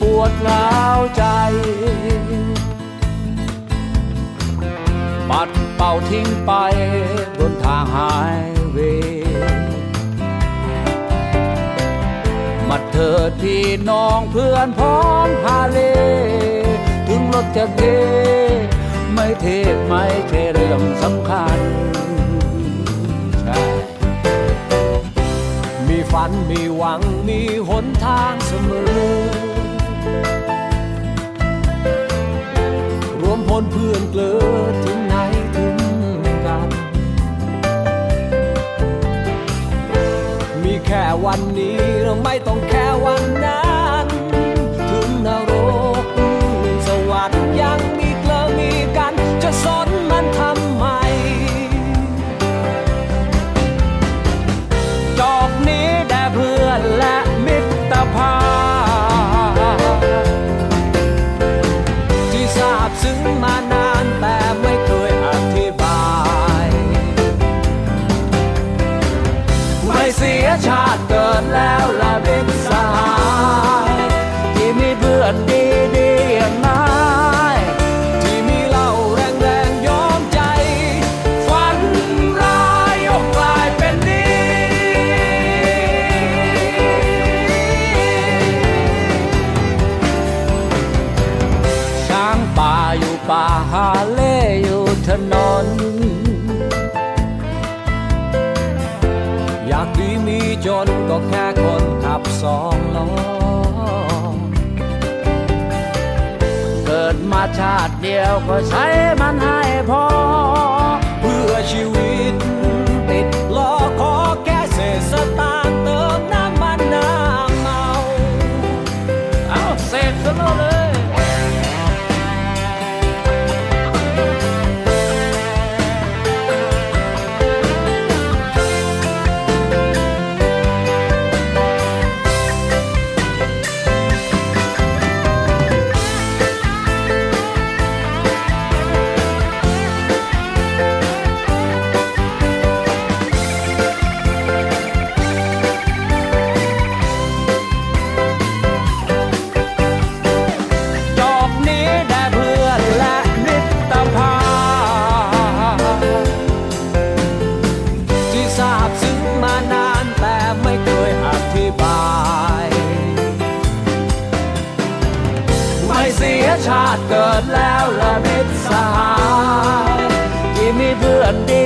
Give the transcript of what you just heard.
ปวดร้าวใจ ปัดเป่าทิ้งไปบนทางหายเวย์มาเถิดพี่น้องเพื่อนพ้องฮาเล ถึงรถจะเกไม่เทศไม่ใช่เรื่องสำคัญใช่มีฝันมีหวังมีหนทางเสมอ รวมพลเพื่อนเกลือถึงไหนถึงกัน มีแค่วันนี้เราไม่ ไม่เสียชาติเกิดแล้วละมิตรสหายที่มีเพื่อนดีดีอย่างนายที่มีเหล่าแรงแรงยอมใจ ฝันร้ายยกกลายเป็นดีช้างป่าอยู่ป่าฮาเล่อยู่ถนน ดีมีจนก็แค่คนขับสองล้อ เกิดมาชาติเดียวก็ใช้มันให้พอ เพื่อชีวิตาบซึ้งมานานแต่ไม่เคยอธิบาย ไม่เสียชาติเกิดแล้วละมิตรสหายที่มีเพื่อนดี